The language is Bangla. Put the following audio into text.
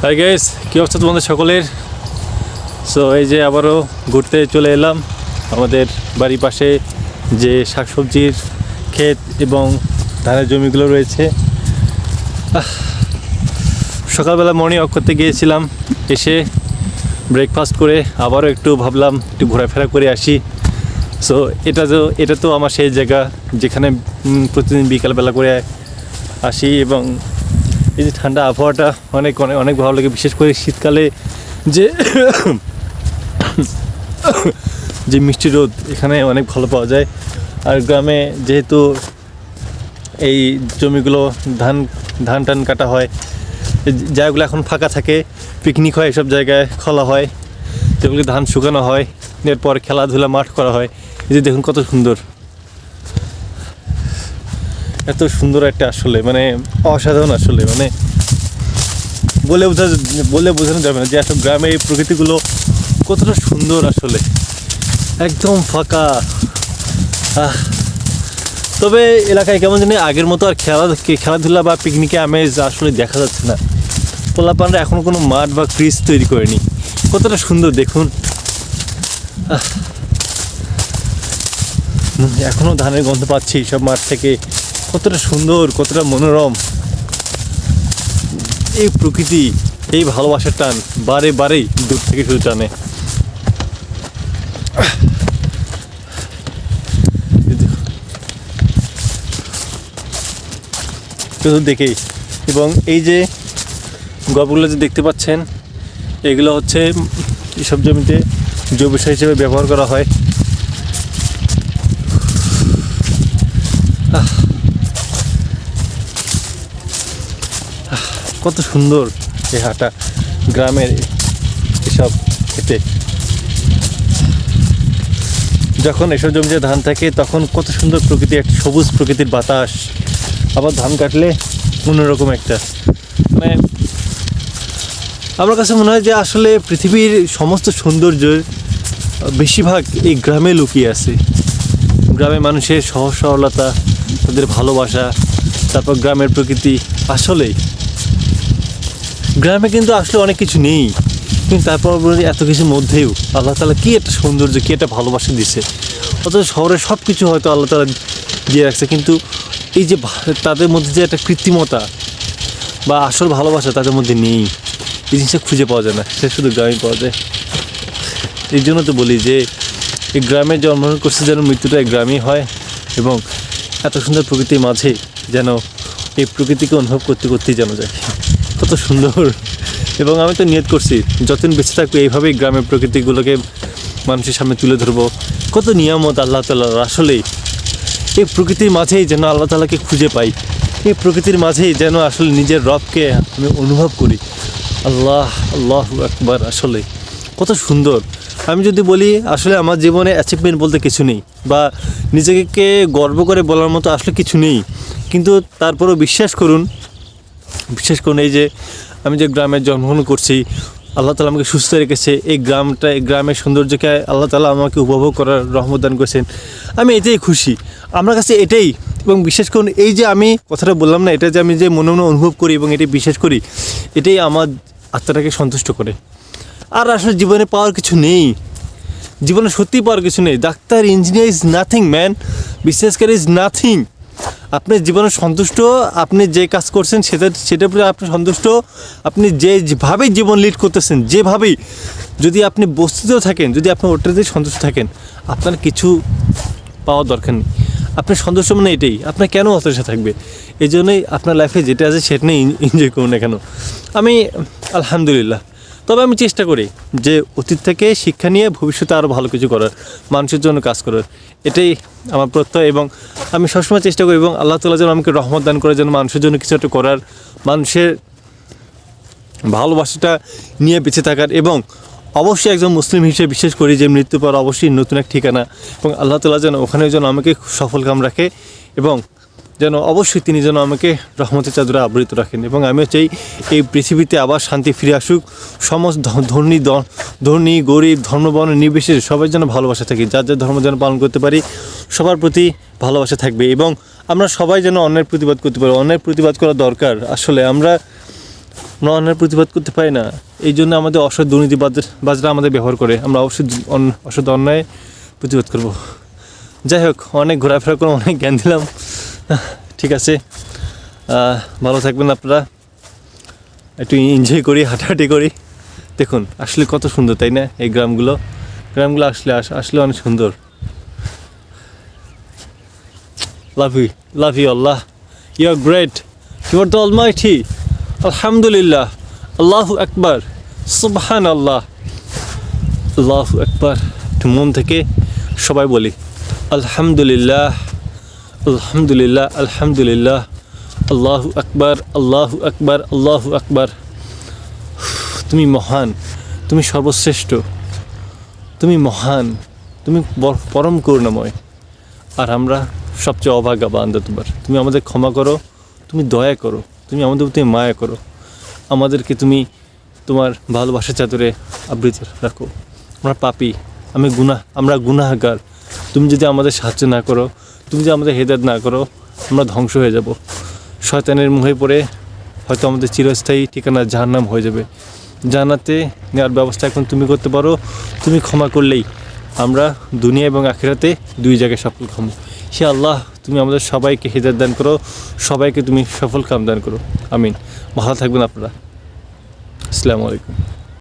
হাই গাইস কী অবস্থা তোমাদের সকলের? সো এই যে আবারও ঘুরতে চলে এলাম আমাদের বাড়ির পাশে যে শাকসবজির ক্ষেত এবং ধানের জমিগুলো রয়েছে। সকালবেলা মর্নিং ওয়াক করতে গিয়েছিলাম, এসে ব্রেকফাস্ট করে আবারও একটু ভাবলাম একটু ঘোরাফেরা করে আসি। সো এটা তো এটা তো আমার সেই জায়গা যেখানে প্রতিদিন বিকালবেলা করে আসি এবং এই যে ঠান্ডা আবহাওয়াটা অনেক অনেক অনেক ভালো লাগে, বিশেষ করে শীতকালে যে যে মিষ্টি রোদ এখানে অনেক ভালো পাওয়া যায়। আর গ্রামে যেহেতু এই জমিগুলো ধান ধান টান কাটা হয় জায়গাগুলো এখন ফাঁকা থাকে পিকনিক হয়, এসব জায়গায় খোলা হয়, যেগুলি ধান শুকানো হয়, এরপর খেলাধুলা মাঠ করা হয়। এই যে দেখুন কত সুন্দর। এত সুন্দর একটা আসলে মানে অসাধারণ আসলে মানে বলে বোঝা বলে বোঝানো যাবে না যে আসলে গ্রামের এই প্রকৃতিগুলো কতটা সুন্দর আসলে। একদম ফাঁকা। তবে এলাকায় কেমন জানি আগের মতো আর খেলা, খেলাধুলা বা পিকনিকে আমেজ আসলে দেখা যাচ্ছে না। পোলাপানরা এখনও কোনো মাঠ বা ক্রিজ তৈরি করেনি। কতটা সুন্দর, দেখুন। এখনও ধানের গন্ধ পাচ্ছি সব মাঠ থেকে। কতটা সুন্দর, কতটা মনোরম। এই প্রকৃতি, এই ভালোবাসার টান বারে বারেই দূর থেকে শুধু টানে। শুধু দেখেই। এবং এই যে গল্পগুলো যে দেখতে পাচ্ছেন, এগুলো হচ্ছে এসব জমিতে জৈব সার হিসেবে ব্যবহার করা হয়। কত সুন্দর এই হাটা। গ্রামের এসব খেতে। যখন এসব জমিতে ধান থাকে, তখন কত সুন্দর প্রকৃতি, একটা সবুজ প্রকৃতির বাতাস। আবার ধান কাটলে অন্যরকম একটা। মানে আমার কাছে মনে হয় যে আসলে পৃথিবীর সমস্ত সৌন্দর্যের বেশিরভাগ এই গ্রামে লুকিয়ে আছে। গ্রামে মানুষের সহজ সরলতা, তাদের ভালোবাসা, তারপর গ্রামের প্রকৃতি আসলেই গ্রামে কিন্তু আসলে অনেক কিছু নেই। কিন্তু তারপর এত কিছুর মধ্যেও আল্লাহ তালা কী একটা সৌন্দর্য, কী একটা ভালোবাসা দিছে অথচ শহরে সব কিছু হয়তো আল্লাহ তালা দিয়ে রাখছে, কিন্তু এই যে তাদের মধ্যে যে একটা কৃত্রিমতা বা আসল ভালোবাসা তাদের মধ্যে নেই। এই জিনিসটা খুঁজে পাওয়া যায় না সেটা শুধু গ্রামে পাওয়া যায়। এই জন্য তো বলি যে, এই গ্রামে জন্মগ্রহণ করছে যেন মৃত্যুটা গ্রামেই হয় এবং এত সুন্দর প্রকৃতির মাঝে যেন এই প্রকৃতিকে অনুভব করতে করতেই জানা যায়। কত সুন্দর। এবং আমি তো নিয়ত করছি, যতদিন বেঁচে থাকব এইভাবেই গ্রামের প্রকৃতিগুলোকে মানুষের সামনে তুলে ধরবো। কত নিয়ামত আল্লাহ তাল্লাহ আসলেই, এই প্রকৃতির মাঝেই যেন আল্লাহ তালাকে খুঁজে পাই। এই প্রকৃতির মাঝেই যেন আসলে নিজের রবকে আমি অনুভব করি। আল্লাহ আল্লাহ একবার আসলে কত সুন্দর। আমি যদি বলি, আসলে আমার জীবনে অ্যাচিভমেন্ট বলতে কিছু নেই। বা নিজেকে গর্ব করে বলার মতো আসলে কিছু নেই। কিন্তু তারপরেও বিশ্বাস করুন বিশেষ করে এই যে আমি যে গ্রামে জন্মগ্রহণ করছি, আল্লাহ তালা আমাকে সুস্থ রেখেছে। এই গ্রামটা, এই গ্রামের সৌন্দর্যকে আল্লাহ তালা আমাকে উপভোগ করার রহমত দান করেছেন। আমি এটাই খুশি। আমার কাছে এটাই। এবং বিশেষ করুন এই যে আমি কথাটা বললাম না, এটা যে আমি যে মনে মনে অনুভব করি এবং এটাই বিশ্বাস করি, এটাই আমার আত্মাটাকে সন্তুষ্ট করে। আর আসলে জীবনে পাওয়ার কিছু নেই। জীবনে সত্যি পাওয়ার কিছু নেই। Doctor, engineer is nothing, man. বিশেষ করে ইজ নাথিং। আপনি জীবনে সন্তুষ্ট, আপনি যে কাজ করছেন সেটা, সেটার প্রতি আপনি সন্তুষ্ট, আপনি যেভাবেই জীবন লিড করতেছেন, যেভাবেই যদি আপনি বস্তুতেও থাকেন, যদি আপনি ওটাতে সন্তুষ্ট থাকেন, আপনার কিছু পাওয়ার দরকার নেই। আপনার সন্তুষ্ট মানে এটাই, আপনার কেন হতাশা থাকবে? এই জন্যই আপনার লাইফে যেটা আছে সেটা নিয়ে এনজয় করুন না কেন। আমি, আলহামদুলিল্লাহ। তবে আমি চেষ্টা করি যে অতীত থেকে শিক্ষা নিয়ে ভবিষ্যতে আরও ভালো কিছু করার, মানুষের জন্য কাজ করার। এটাই আমার প্রত্যয় এবং আমি সবসময় চেষ্টা করি এবং আল্লাহ তালা যেন আমাকে রহমত দান করে, যেন মানুষের জন্য কিছু একটা করার, মানুষের ভালোবাসাটা নিয়ে বেঁচে থাকার এবং অবশ্যই একজন মুসলিম হিসেবে বিশ্বাস করি যে মৃত্যু পর অবশ্যই নতুন এক ঠিকানা এবং আল্লাহ তালা যেন ওখানে যেন আমাকে সফল কাম রাখে এবং যেন অবশ্যই তিনি যেন আমাকে রহমতের চাদরে আবৃত রাখেন এবং আমিও চাই এই পৃথিবীতে আবার শান্তি ফিরে আসুক, সমস্ত ধনী ধনী, গরিব, ধর্মবর্ণ, নির্বিশেষে সবাই যেন ভালোবাসা থাকি, যার যার ধর্ম যেন পালন করতে পারি, সবার প্রতি ভালোবাসা থাকবে এবং আমরা সবাই যেন অন্যের প্রতিবাদ করতে পারি। অন্যের প্রতিবাদ করা দরকার। আসলে আমরা আমরা অন্যায়ের প্রতিবাদ করতে পারি না। এই জন্য আমাদের অসৎ দুর্নীতিবাজরা, বাজরা আমাদের ব্যবহার করে। আমরা অবশ্যই অসৎ অন্যায় প্রতিবাদ করব। যাই হোক, অনেক ঘোরাফেরা করে অনেক জ্ঞান দিলাম। ঠিক আছে। ভালো থাকবেন আপনারা। একটু এনজয় করি, হাঁটাহাঁটি করি। দেখুন, আসলে কত সুন্দর, তাই না? এই গ্রামগুলো। গ্রামগুলো আসলে আস- আসলে অনেক সুন্দর। Love you love you Allah you are great you are the almighty আলহামদুলিল্লাহ আল্লাহু আকবার সুবহান আল্লাহ আল্লাহু আকবার একটু মন থেকে সবাই বলি আলহামদুলিল্লাহ আলহামদুলিল্লাহ আলহামদুলিল্লাহ আল্লাহু আকবার আল্লাহু আকবার আল্লাহু আকবার তুমি মহান, তুমি সর্বশ্রেষ্ঠ, তুমি মহান, তুমি পরম করুণাময়। আর আমরা সবচেয়ে অভাগা বান্ধা তোমার তুমি আমাদের ক্ষমা করো, তুমি দয়া করো, তুমি আমাদের প্রতি মায়া করো। আমাদেরকে তুমি তোমার ভালোবাসা চাদরে আবৃত রাখো। আমরা পাপি, আমি গুনাহ আমরা গুনাহগার। তুমি যদি আমাদের সাহায্য না করো, তুমি যদি আমাদের হেদায়ত না করো, আমরা ধ্বংস হয়ে যাব। শয়তানের মুখে পড়ে হয়তো আমাদের চিরস্থায়ী ঠিকানা জাহান্নাম হয়ে যাবে। জানাতে নেওয়ার ব্যবস্থা এখন তুমি করতে পারো। তুমি ক্ষমা করলেই আমরা দুনিয়া এবং আখেরাতে দুই জায়গায় সফল খামো সে আল্লাহ তুমি আমাদের সবাইকে হেদায়ত দান করো, সবাইকে তুমি সফল কাম দান করো। আমিন। ভালো থাকবেন আপনারা। আসসালামু আলাইকুম।